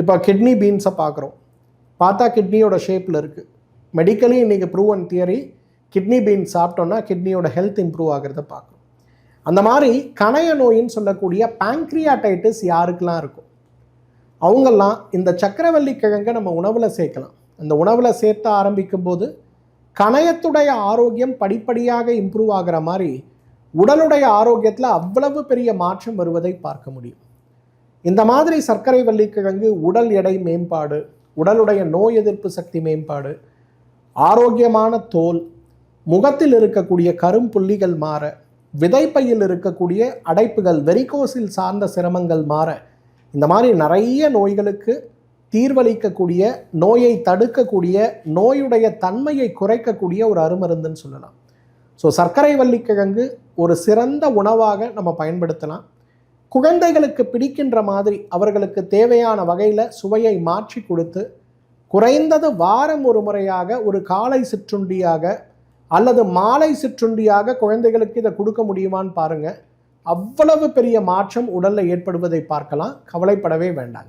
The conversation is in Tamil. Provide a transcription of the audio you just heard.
இப்போ கிட்னி பீன்ஸை பார்க்குறோம் பார்த்தா கிட்னியோட ஷேப்பில் இருக்குது மெடிக்கலி இன்றைக்கி prove and theory kidney beans சாப்பிட்டோன்னா கிட்னியோட ஹெல்த் இம்ப்ரூவ் ஆகிறத பார்க்குறோம் அந்த மாதிரி கணைய நோயின்னு சொல்லக்கூடிய பேங்க்ரியாட்டைட்டிஸ் யாருக்கெல்லாம் இருக்கும்? அவங்கெல்லாம் இந்த சக்கரவள்ளி கிழங்கை நம்ம உணவில் சேர்க்கலாம். அந்த உணவில் சேர்த்த ஆரம்பிக்கும் போது கணையத்துடைய ஆரோக்கியம் படிப்படியாக இம்ப்ரூவ் ஆகிற மாதிரி உடலுடைய ஆரோக்கியத்தில் அவ்வளவு பெரிய மாற்றம் வருவதை பார்க்க முடியும். இந்த மாதிரி சர்க்கரை வள்ளிக்கிழங்கு உடல் எடை மேம்பாடு உடலுடைய நோய் எதிர்ப்பு சக்தி மேம்பாடு ஆரோக்கியமான தோல் முகத்தில் இருக்கக்கூடிய கரும்புள்ளிகள் மாற விதைப்பையில் இருக்கக்கூடிய அடைப்புகள் வெரிகோஸில் சார்ந்த சிரமங்கள் மாற இந்த மாதிரி நிறைய நோய்களுக்கு தீர்வளிக்கக்கூடிய நோயை தடுக்கக்கூடிய நோயுடைய தன்மையை குறைக்கக்கூடிய ஒரு அருமருந்துன்னு சொல்லலாம். ஸோ சர்க்கரை வள்ளிக்கிழங்கு ஒரு சிறந்த உணவாக நம்ம பயன்படுத்தலாம். குழந்தைகளுக்கு பிடிக்கின்ற மாதிரி அவர்களுக்கு தேவையான வகையில் சுவையை மாற்றி கொடுத்து குறைந்தது வாரம் ஒரு முறையாக ஒரு காலை சிற்றுண்டியாக அல்லது மாலை சிற்றுண்டியாக குழந்தைகளுக்கு இதை கொடுக்க முடியுமான்னு பாருங்கள் அவ்வளவு பெரிய மாற்றம் உடலில் ஏற்படுவதை பார்க்கலாம். கவலைப்படவே வேண்டாங்க.